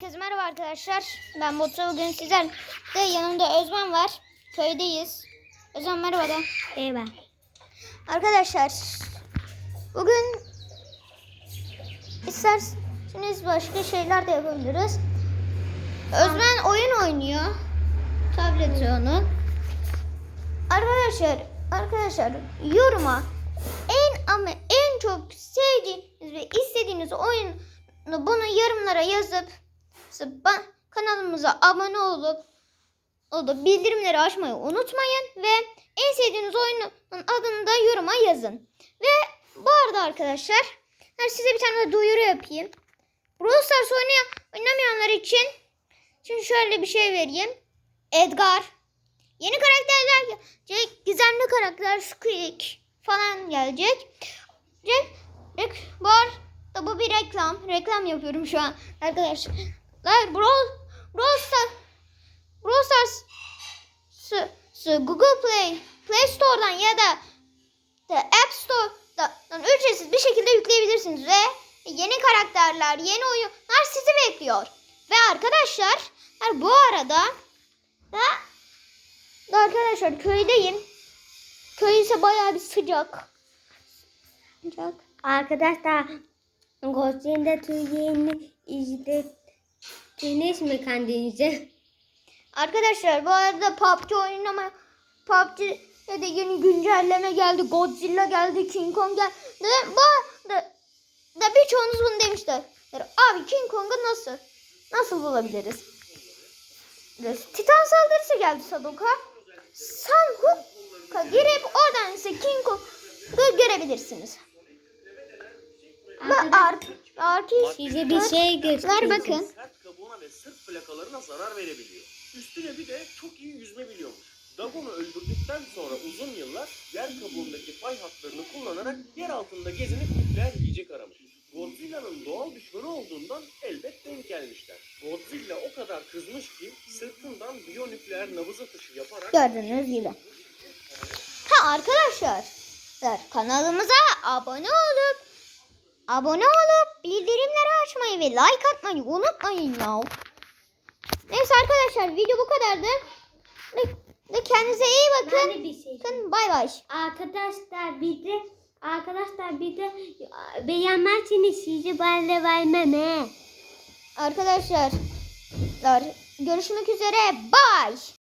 Herkese merhaba arkadaşlar. Ben Batu. Bugün sizlerle yanımda Özmen var. Köydeyiz. Özmen merhaba de. Merhaba. Arkadaşlar bugün isterseniz başka şeyler de yapabiliriz. Özmen oyun oynuyor. Tableti onun. Arkadaşlar arkadaşlar yoruma en ama en çok sevdiğiniz ve istediğiniz oyunu bunu yorumlara yazıp ba- kanalımıza abone olup olup bildirimleri açmayı unutmayın ve en sevdiğiniz oyunun adını da yoruma yazın. Ve bu arada arkadaşlar size bir tane de duyuru yapayım. Brawl Stars oynamayanlar için şimdi şöyle bir şey vereyim. Edgar. Yeni karakterler gelecek. Gizemli karakter Squeak falan gelecek. Jack, Jack var. Da bu bir reklam. Reklam yapıyorum şu an arkadaşlar. Brawl, Brawl Stars Brawl Stars S- S- Google Play, Play Store'dan ya da The App Store'dan ücretsiz bir şekilde yükleyebilirsiniz ve yeni karakterler, yeni oyunlar sizi bekliyor. Ve arkadaşlar bu arada da, da arkadaşlar köydeyim. Köy ise bayağı bir sıcak. Sıcak. Arkadaşlar Godzilla Türkiye'ni izlediniz mi kendinize? Arkadaşlar bu arada PUBG oynama PUBG'de de yeni güncelleme geldi. Godzilla geldi, King Kong geldi. Bu arada da birçoğunuz bunu demişler. Abi King Kong'u nasıl nasıl bulabiliriz? Titan saldırısı geldi Sadok'a. Sanhok'a girip oradan ise King Kong'u görebilirsiniz. Bak art, artist Size bir şey göstereyim. Ver bakın. Ve sırt plakalarına zarar verebiliyor. Üstüne bir de çok iyi yüzme biliyormuş. Dagon'u öldürdükten sonra uzun yıllar yer kabuğundaki pay hatlarını kullanarak yer altında gezinip nükleer yiyecek aramış. Godzilla'nın doğal düşmanı olduğundan elbet denk gelmişler. Godzilla o kadar kızmış ki sırtından biyonükleer nabız atışı yaparak Gördüğünüz gibi. Ha arkadaşlar kanalımıza abone olup abone olup bildirimleri açmayı ve like atmayı unutmayın ya. Neyse arkadaşlar video bu kadardı. Ve kendinize iyi de bakın. şey. Bakın bay bay. Arkadaşlar bir de arkadaşlar bir de beğenmezseniz sizi ben de vermem he. Arkadaşlar görüşmek üzere. Bye.